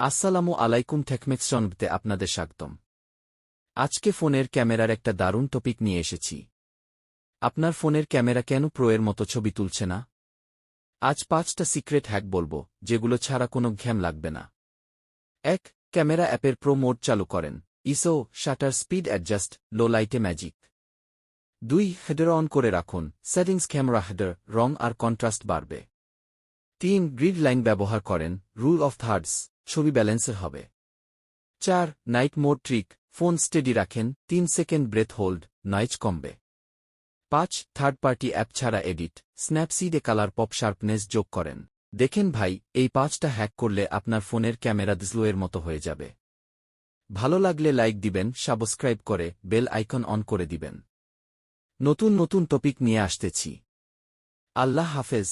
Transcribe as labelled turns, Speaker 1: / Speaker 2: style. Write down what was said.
Speaker 1: আসসালামু আলাইকুম টেকমেক্সনতে আপনাদের স্বাগতম। আজকে ফোনের ক্যামেরার একটা দারুণ টপিক নিয়ে এসেছি। আপনার ফোনের ক্যামেরা কেন প্রোয়ের মতো ছবি তুলছে না? আজ পাঁচটা সিক্রেট হ্যাক বলব, যেগুলো ছাড়া কোনো ঘ্যাম লাগবে না। এক, ক্যামেরা অ্যাপের প্রো মোড চালু করেন। ISO, shutter speed adjust, low লাইটে ম্যাজিক। দুই, হেডার অন করে রাখুন। সেটিংস ক্যামেরা হেডার, রং আর কন্ট্রাস্ট বাড়বে। তিন গ্রিড লাইন ব্যবহার করেন রুল অফ থার্ডস ছবি ব্যালেন্সের হবে। চার night mode trick phone steady রাখেন, তিন সেকেন্ড ব্রেথ হোল্ড নয়েজ কমবে। পাঁচ থার্ড পার্টি অ্যাপ ছাড়া এডিট স্ন্যাপসিডে কালার পপ শার্পনেস যোগ করেন। দেখেন ভাই, এই পাঁচটা হ্যাক করলে আপনার ফোনের ক্যামেরা দিজলোয়ের মতো হয়ে যাবে। ভালো লাগলে লাইক দিবেন সাবস্ক্রাইব করে বেল আইকন অন করে দিবেন। নতুন নতুন টপিক নিয়ে আসতেছি। আল্লাহ হাফেজ।